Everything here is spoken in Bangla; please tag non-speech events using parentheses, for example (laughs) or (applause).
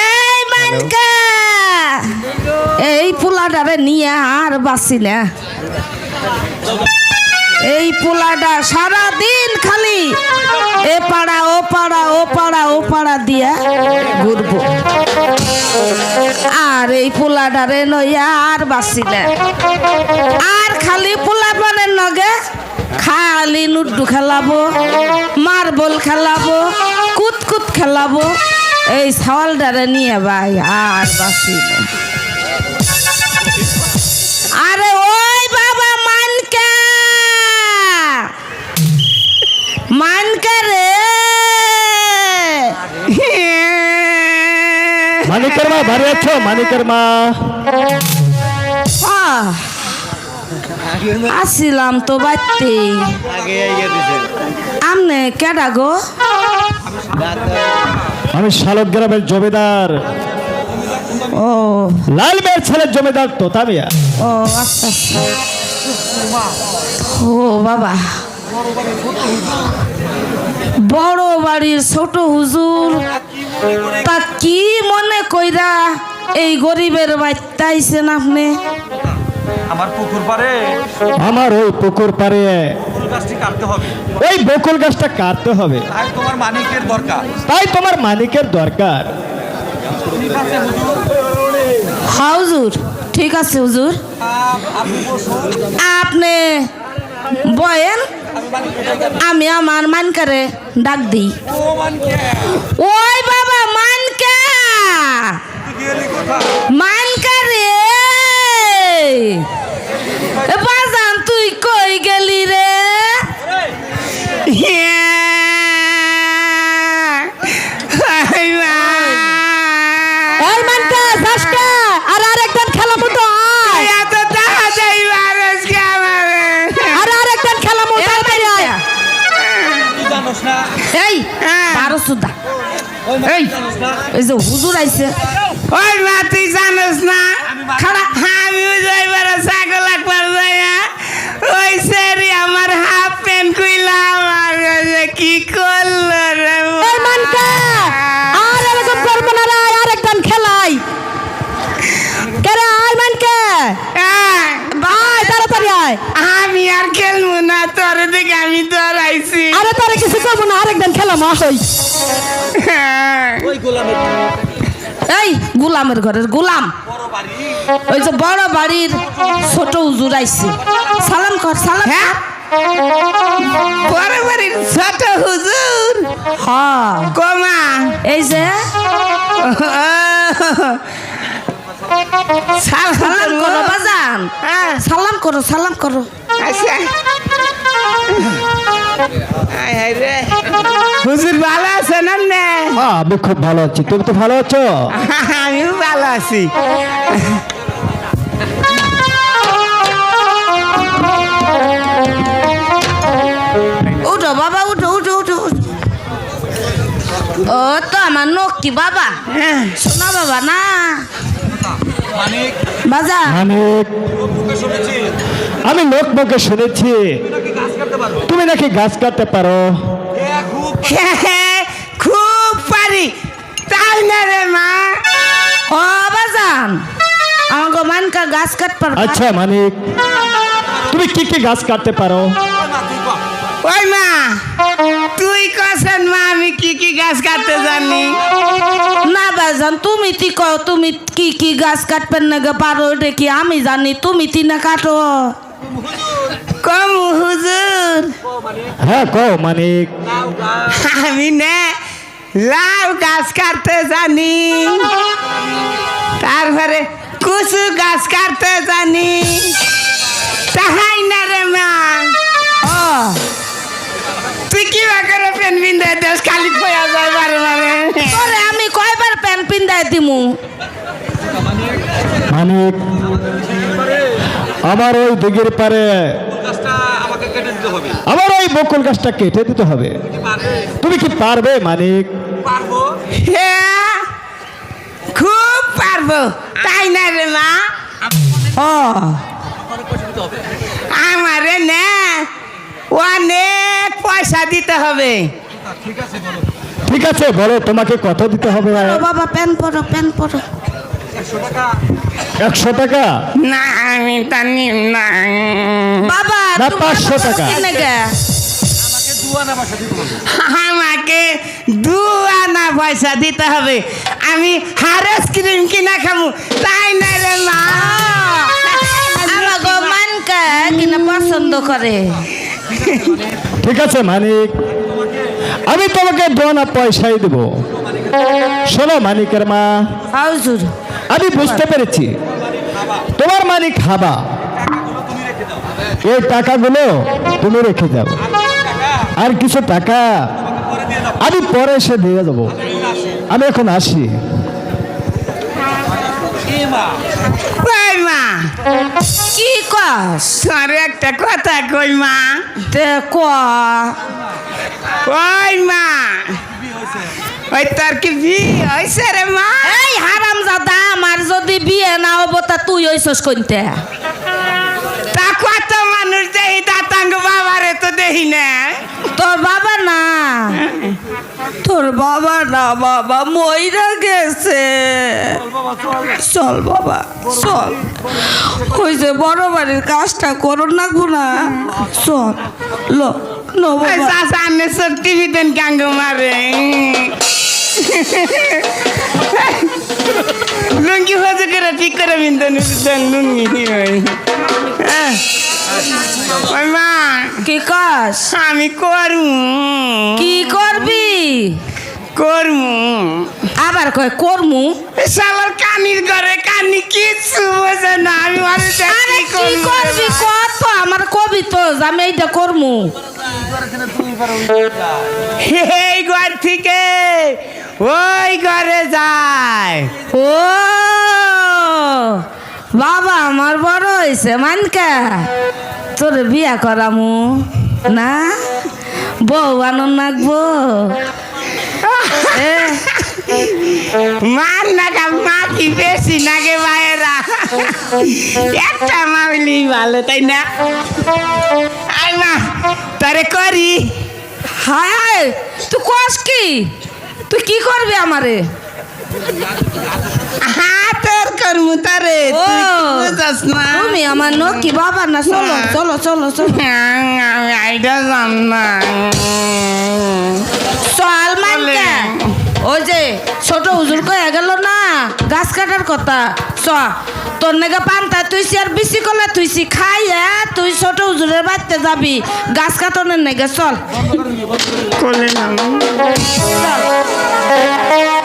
এই এই পোলাটারে নিয়ে আর বাঁচি না। এই পোলাটা সারা দিন খালি এ পাড়া, ও পাড়া ও পাড়া ও পাড়া দিয়া ঘুরবো। আর এই পোলাটারে নইয়া আর বাঁচি না। আর খালি পোলা পানের নগে খালি লুডু খেলাবো, মার্বল খেলাবো কুতকুত খেলাবো। এই সওয়ালটারে নিয়ে ভাই আর বাঁচি আরে ওই বাবা মানকা! মানকা রে! মানিকের মা ভালো আছো? মানিকের মা। আসিলাম তো বাড়তে। আমনে কেডা গো? আমি শালক গ্রামের জমিদার। ও। লাল মেয়ের ছেলের জমিদার তোতা মিয়া। ও আচ্ছা আচ্ছা। ও বাবা। বড় বাড়ির ছোট হুজুর তা কি মনে কইরা এই গরিবের বাচ্চা আইছেন আপনি? আমার পুকুর পারে আমার ওই পুকুর পাড়ে। ফুল গাছটি কাটতে হবে। ওই বকুল গাছটা কাটতে হবে। তাই তোমার মানিকের দরকার। তাই তোমার মানিকের দরকার। ঠিক আছে হুজুর। হ্যাঁ হুজুর। ঠিক আছে হুজুর। আপনি বসুন। বয়েন। আমি আমার মানকারে ডাক দিই। ওই এই বারো সুদা এই এই যে হুজুর আইছে। ওই মা তুই জানোস না? খাড়া আমি যাইবার ছাগল একবার যাইয়া ওই সেরি আমার হাফ প্যান্ট কইলা আমার কি করল রে এই মানকা আর এরকম করব না রে আরেকজন খেলাই। কেরে আয় মানকে। আয়, আয় তাড়াতাড়ি আয়। আমি আর খেলব না তোর দিকে আমি তারে কিছু করব না আরেকজন খেলা মা হই। এই গোলামের ঘরের গোলাম। ওই যে বড় বাড়ির ছোট হুজুর আইছে। সালাম কর সালাম হ্যাঁ? পরে বাড়ির ছোট হুজুর। হ্যাঁ। কমা। এই যে সালাম করো। বাজান। হ্যাঁ। সালাম করো সালাম করো। আচ্ছা। হায়। হুজুর ভালো আছেন না হ্যাঁ আমি খুব ভালো আছি। তুমি তো ভালো আছো? (laughs) আমিও ভালো আছি। উঠো বাবা উঠো উঠো উঠো। ও তো আমার নক্কি বাবা। শোনা বাবা না। মানিক। বাজা। মানিক। মুখে শুনেছি আমি লোক মুখে শুনেছি। তুমি নাকি গাছ কাটতে পারো এ খুব খুব পারি তাই না রে মা ও বাজান আমাকে মানকা গাছ কাট পারবা আচ্ছা মানিক তুমি কি কি গাছ কাটতে পারো না তুই কর ওই মা তুই কছেন মা আমি কি কি গাছ কাটতে জানি না বাজান তুমি তি কও তুমি কি কি গাছ কাটবেন না গে পারো এটা কি আমি জানি তুমি তি না কাটো কম হুজুর। হ্যাঁ কও মানিক আমি না লাউ গাছ কাটতে জানি। তারপরে কুচু গাছ কাটতে জানি। তাহাই না রে মা। ও তুই কি করে পেন বিন্দে দেশ খালি খোয়া যায় বারে বারে? তোরে আমি কয়বার প্যান পিন্দাই দিমু? মানিক আমার ওই দিঘির পারে ফুল গাছটা আমাকে কেটে দিতে হবে। আমার ওই বকুল গাছটা কেটে দিতে হবে। তুমি কি পারবে মানিক? পারব। হ্যাঁ খুব পারব। তাই না রে মা? ও আমার না। অনেক পয়সা দিতে হবে। ঠিক আছে বলো। ঠিক আছে বলো তোমাকে কত দিতে হবে? বাবা প্যান পরো প্যান পরো একশো টাকা। না আমি তা না। বাবা না, তুমি 500 আমার টাকা। আমাকে দু আনা পয়সা দিতে হবে। আমি হারেস ক্রিম কিনা খাব তাই না রে মা? আমাগো মানকা কিনা পছন্দ করে। ঠিক আছে মানিক। আমি তোমাকে দোনা পয়সাই দেব। শোনো মানিকের মা। হাউজুর আমি বুঝতে পেরেছি। তোমার মালিক খাবা এই টাকাগুলো তুমি রেখে যাও। আর কিছু টাকা আমি পরে এসে দিয়ে দেবো। আমি এখন আসি। কি কস? তোর একটা কথা কই মা? তে ক? ওই মা? ওই তোর কি বিয়ে হয়েছে রে মা এই হারাম জাদা আমার যদি বিয়ে না হব তা তুই ওইসস কইতে তা কত মানুষ দেহি দাতাঙ্গ বাবারে তো দেহি না। তোর বাবা না? তোর বাবা না বাবা মইরা গেছে। চল বাবা চল। ওই যে বড় বাড়ির কাজটা করো না গুনা। চল লো লো ওই বাবা আনে সব টিভি দেন কাঙ্গ মারে। লুঙ্গি হজে করে? ঠিক করে বিন্দন লুঙ্গি ওই হ্যাঁ। মা। কি কাজ? আমি করমু কি করবি? করমু আবার কয় করমু? শালার কানির ঘরে কানি কিচ্ছু বোঝে না। আমি আরে কি করবি কত আমার কবি তো আমি এইটা করমু। এই ঘর থেকে ওই ঘরে বাবা আমার বড় হয়েছে মানকা। তোর বিয়া করামু না? বউ আনন্দ নাকবো। মার নাকা মাটি বেশি নাগে ভাইয়েরা একটা মামলি ভালো তাই না? আই মা তারে করি। হায় তুই কস কি? তুই কি করবি আমারে? তারে ও তুই কি বুঝাস না? তুমি আমার নকি বাবা না চলো চলো চলো চলো। আমি আইডা জান না। চল মানকা ওই যে ছোট হুজুর কয়ে গেল না গাছ কাটার কথা। চ তোর নাকি পান্তা তুইছি আর বেশি করলে তুইছি খাই হ্যাঁ তুই ছোট হুজুরের বাড়িতে যাবি। গাছ কাটনের নাকি চল। চল।